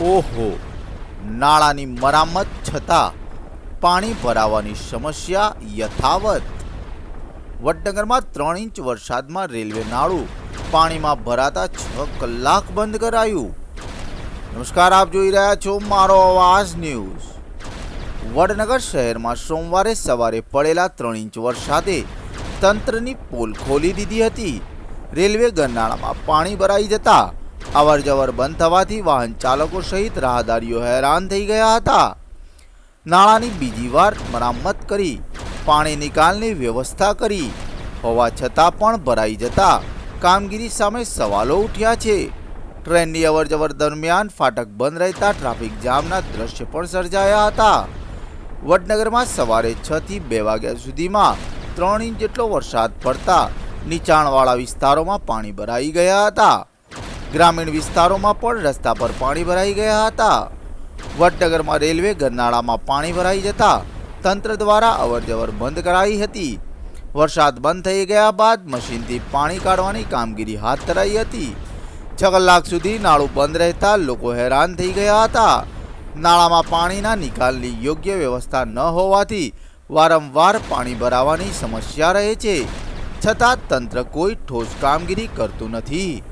ઓહો, નાળાની મરામત છતાં પાણી ભરાવાની સમસ્યા યથાવત. વડનગરમાં ત્રણ ઇંચ વરસાદમાં રેલવે નાળું પાણીમાં ભરાતા છ કલાક બંધ કરાયું. નમસ્કાર, આપ જોઈ રહ્યા છો મારો અવાજ ન્યૂઝ. વડનગર શહેરમાં સોમવારે સવારે પડેલા ત્રણ ઇંચ વરસાદે તંત્રની પોલ ખોલી દીધી હતી. રેલવે ગરનાળામાં પાણી ભરાઈ જતા અવર જવર બંધ થવાથી વાહન ચાલકો સહિત રાહદારીઓ હેરાન થઈ ગયા હતા. નાળાની બીજી વાર મરામત કરી, પાણી નિકાલની વ્યવસ્થા કરી. હોવા છતાં પણ ભરાઈ જતા કામગીરી સામે સવાલો ઉઠ્યા છે. ટ્રેનની અવરજવર દરમિયાન ફાટક બંધ રહેતા ટ્રાફિક જામના દ્રશ્ય પણ સર્જાયા હતા. વડનગરમાં સવારે છ થી બે વાગ્યા સુધીમાં ત્રણ ઇંચ જેટલો વરસાદ પડતા નીચાણવાળા વિસ્તારોમાં પાણી ભરાઈ ગયા હતા. ગ્રામીણ વિસ્તારોમાં પણ રસ્તા પર પાણી ભરાઈ ગયા હતા. વડનગરમાં રેલવે ગરનાળામાં પાણી ભરાઈ જતા તંત્ર દ્વારા અવરજવર બંધ કરાઈ હતી. વરસાદ બંધ થઈ ગયા બાદ મશીનથી પાણી કાઢવાની કામગીરી હાથ ધરાઈ હતી. છ કલાક સુધી નાળું બંધ રહેતા લોકો હેરાન થઈ ગયા હતા. નાળામાં પાણીના નિકાલની યોગ્ય વ્યવસ્થા ન હોવાથી વારંવાર પાણી ભરાવાની સમસ્યા રહે છે. છતાં તંત્ર કોઈ ઠોસ કામગીરી કરતું નથી.